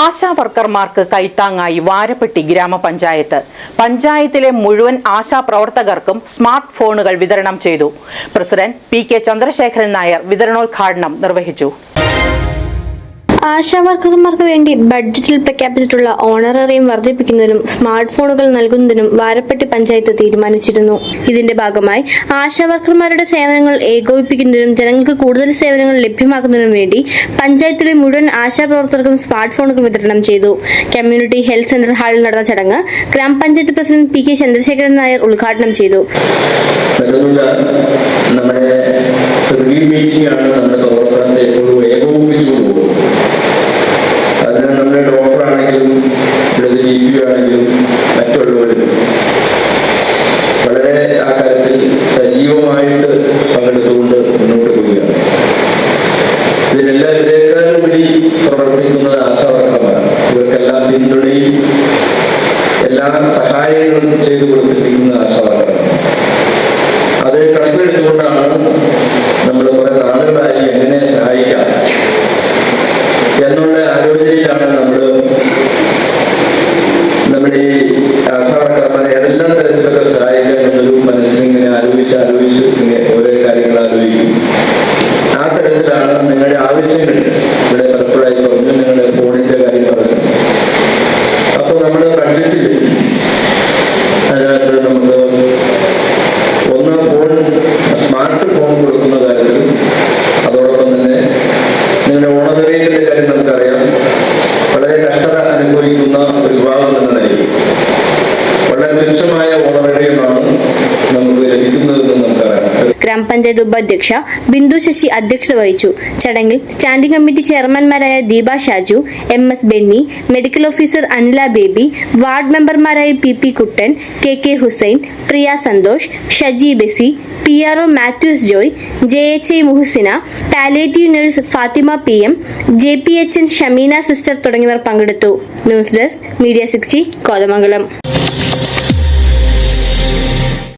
ആശാ വർക്കർമാർക്ക് കൈത്താങ്ങായി വാരപ്പെട്ടി ഗ്രാമപഞ്ചായത്ത്. പഞ്ചായത്തിലെ മുഴുവൻ ആശാ പ്രവർത്തകർക്കും സ്മാർട്ട് ഫോണുകൾ വിതരണം ചെയ്തു. President P K Chandrasekharan Nair വിതരണോദ്ഘാടനം നിർവഹിച്ചു. ആശാ വർക്കർമാർക്ക് വേണ്ടി ബഡ്ജറ്റിൽ പ്രഖ്യാപിച്ചിട്ടുള്ള ഓണററിയം വർദ്ധിപ്പിക്കുന്നതിനും സ്മാർട്ട് ഫോണുകൾ നൽകുന്നതിനും വാരപ്പെട്ടി പഞ്ചായത്ത് തീരുമാനിച്ചിരുന്നു. ഇതിന്റെ ഭാഗമായി ആശാ വർക്കർമാരുടെ സേവനങ്ങൾ ഏകോപിപ്പിക്കുന്നതിനും ജനങ്ങൾക്ക് കൂടുതൽ സേവനങ്ങൾ ലഭ്യമാക്കുന്നതിനും വേണ്ടി പഞ്ചായത്തിലെ മുഴുവൻ ആശാ പ്രവർത്തകർക്കും സ്മാർട്ട് ഫോണുകൾ വിതരണം ചെയ്തു. കമ്മ്യൂണിറ്റി ഹെൽത്ത് സെന്റർ ഹാളിൽ നടന്ന ചടങ്ങ് ഗ്രാമപഞ്ചായത്ത് president P K Chandrasekharan Nair ഉദ്ഘാടനം ചെയ്തു. നമ്മുടെ മീറ്റിംഗ് ആണ് ആണെങ്കിലും മറ്റുള്ളവരും വളരെ ആ കാര്യത്തിൽ സജീവമായിട്ട് പങ്കെടുത്തുകൊണ്ട് മുന്നോട്ട് പോവുകയാണ്. ഇതിനെല്ലാം ഇതിനേക്കാളും കൂടി പ്രവർത്തിക്കുന്നത് ആശാവർക്കന്മാരാണ് ഇവർക്കെല്ലാം പിന്തുണയും എല്ലാ സഹായങ്ങളും ചെയ്തു കൊടുത്തിരിക്കുന്നത് ആശാവർക്കന്മാർ ഏതെല്ലാം തരത്തിലൊക്കെ സഹായിക്കാം എന്നൊരു ഇങ്ങനെ ആലോചിച്ച് ആലോചിച്ച് ഇങ്ങനെ ഓരോ കാര്യങ്ങൾ ആലോചിക്കും. ആ തരത്തിലാണ് നിങ്ങളുടെ ആവശ്യങ്ങൾ ഇവിടെ പലപ്പോഴായി പറഞ്ഞു നിങ്ങളുടെ ഫോണിന്റെ കാര്യം പറഞ്ഞു. അപ്പൊ നമ്മുടെ ബഡ്ജറ്റിൽ അതിനകത്ത് നമുക്ക് ഒന്ന് ഫോൺ സ്മാർട്ട് ഫോൺ കൊടുക്കുന്ന കാര്യത്തിൽ അതോടൊപ്പം തന്നെ നിങ്ങളുടെ ഓണറിയത്തിന്റെ കാര്യം നമുക്കറിയാം. വളരെ കഷ്ടത അനുഭവിക്കുന്ന ഗ്രാമപഞ്ചായത്ത് ഉപാധ്യക്ഷ ബിന്ദു ശശി അധ്യക്ഷത വഹിച്ചു. ചടങ്ങിൽ standing committee ചെയർമാൻമാരായ Deepa Shaju M S Benny medical officer Anila Baby ward മെമ്പർമാരായ P P Kuttan K K Hussain Priya Santhosh Shaji Besi P R O Mathews Joy J H I Muhsina palliative nurse Fathima P M J P H N Shameena sister തുടങ്ങിയവർ പങ്കെടുത്തു. News desk media sixty Kothamangalam.